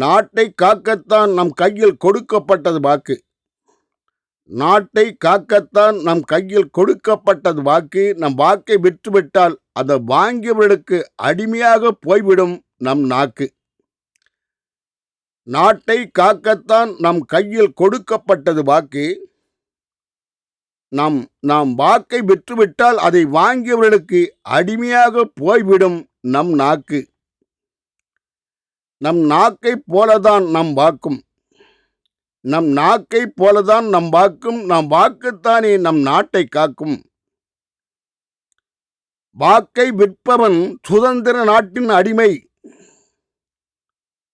நாட்டை காக்கத்தான் நம் கையில் கொடுக்கப்பட்டது வாக்கு. நாட்டை காக்கத்தான் நம் கையில் கொடுக்கப்பட்டது வாக்கு. நம் வாக்கை விற்றுவிட்டால் அதை வாங்கியவர்களுக்கு அடிமையாக போய்விடும் நம் நாக்கு. நாட்டை காக்கத்தான் நம் கையில் கொடுக்கப்பட்டது வாக்கு. நாம் நாம் வாக்கை விற்றுவிட்டால் அதை வாங்கியவர்களுக்கு அடிமையாக போய்விடும் நம் நாக்கு. நம் நாக்கைப் போலதான் நம் வாக்கும். நம் நாக்கைப் போலதான் நம் வாக்கும். நம் வாக்குத்தானே நம் நாட்டை காக்கும். வாக்கை விற்பவன் சுதந்திர நாட்டின் அடிமை.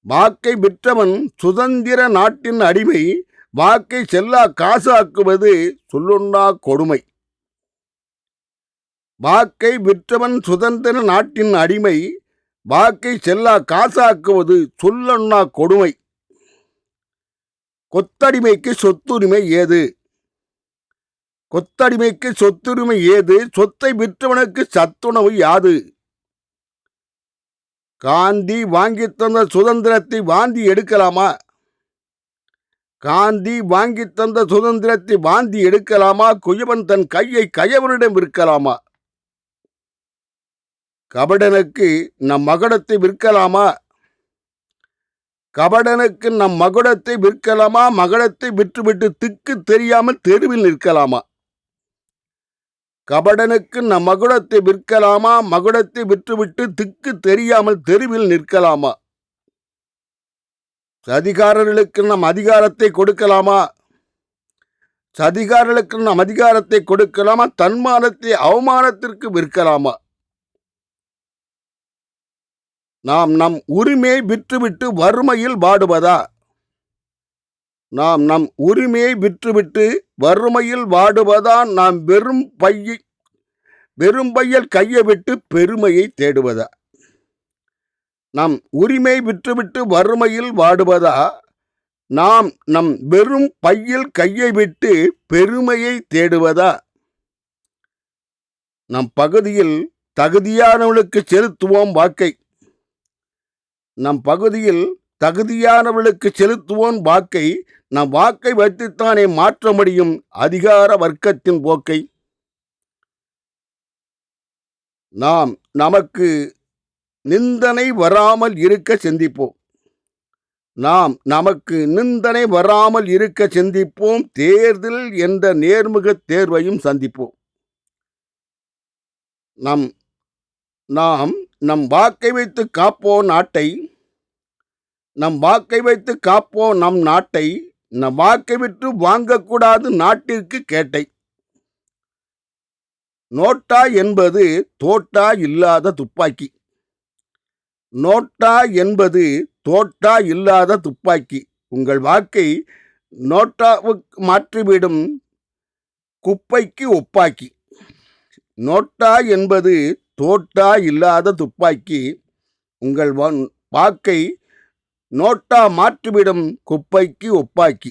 வாக்கை விற்றவன் சுதந்திர நாட்டின் அடிமை. வாக்கை செல்லா காசாக்குவது சொல்லுண்ணா கொடுமை. வாக்கை விற்றவன் சுதந்திர நாட்டின் அடிமை. வாக்கை செல்லா காசாக்குவது சொல்லண்ணா கொடுமை. கொத்தடிமைக்கு சொத்துரிமை ஏது? கொத்தடிமைக்கு சொத்துரிமை ஏது? சொத்தை விற்றவனுக்கு சத்துணவு யாது? காந்தி வாங்கி தந்த சுதந்திரத்தை வாந்தி எடுக்கலாமா? காந்தி வாங்கி தந்த சுதந்திரத்தை வாந்தி எடுக்கலாமா? குயவன் தன் கையை கயவனிடம் விற்கலாமா? கபடனுக்கு நம் மகுடத்தை விற்கலாமா? கபடனுக்கு நம் மகுடத்தை விற்கலாமா? மகுடத்தை விற்றுவிட்டு திக்கு தெரியாமல் தெருவில் நிற்கலாமா? கபடனுக்கு நம் மகுடத்தை விற்கலாமா? மகுடத்தை விற்றுவிட்டு திக்கு தெரியாமல் தெருவில் நிற்கலாமா? சதிகாரர்களுக்கு நம் அதிகாரத்தை கொடுக்கலாமா? சதிகாரர்களுக்கு நம் அதிகாரத்தை கொடுக்கலாமா? தன்மானத்தை அவமானத்திற்கு விற்கலாமா? நாம் நம் உரிமையை விற்றுவிட்டு வறுமையில் வாடுவதா? நாம் நம் உரிமையை விற்றுவிட்டு வறுமையில் வாடுவதா? நாம் வெறும் பையை வெறும் பையில் கையை விட்டு பெருமையை தேடுவதா? நம் உரிமை விற்றுவிட்டு வறுமையில் வாடுவதா? நாம் நம் வெறும் பையில் கையை விட்டு பெருமையை தேடுவதா? நம் பகுதியில் தகுதியானவளுக்கு செலுத்துவோம் வாக்கை நம் பகுதியில் தகுதியானவர்களுக்கு செலுத்துவோம் வாக்கை நம் வாக்கை வைத்துத்தானே மாற்ற முடியும் அதிகார வர்க்கத்தின் போக்கை? நாம் நமக்கு நிந்தனை வராமல் இருக்க சிந்திப்போம். நாம் நமக்கு நிந்தனை வராமல் இருக்க சிந்திப்போம். தேர்தல் என்ற நேர்முக தேர்வையும் சந்திப்போம். நம் நாம் நம் வாக்கை வைத்து காப்போம் நாட்டை? நம் வாக்கை வைத்து காப்போம் நம் நாட்டை? நம் வாக்கை விட்டு வாங்கக்கூடாது நாட்டிற்கு கேட்டை. நோட்டா என்பது தோட்டா இல்லாத துப்பாக்கி. நோட்டா என்பது தோட்டா இல்லாத துப்பாக்கி. உங்கள் வாக்கை நோட்டாவுக்கு மாற்றிவிடும் குப்பைக்கு ஒப்பாக்கி. நோட்டா என்பது தோட்டா இல்லாத துப்பாக்கி உங்கள் வாக்கை நோட்டா மாற்றிவிடும் குப்பைக்கு ஒப்பாக்கி.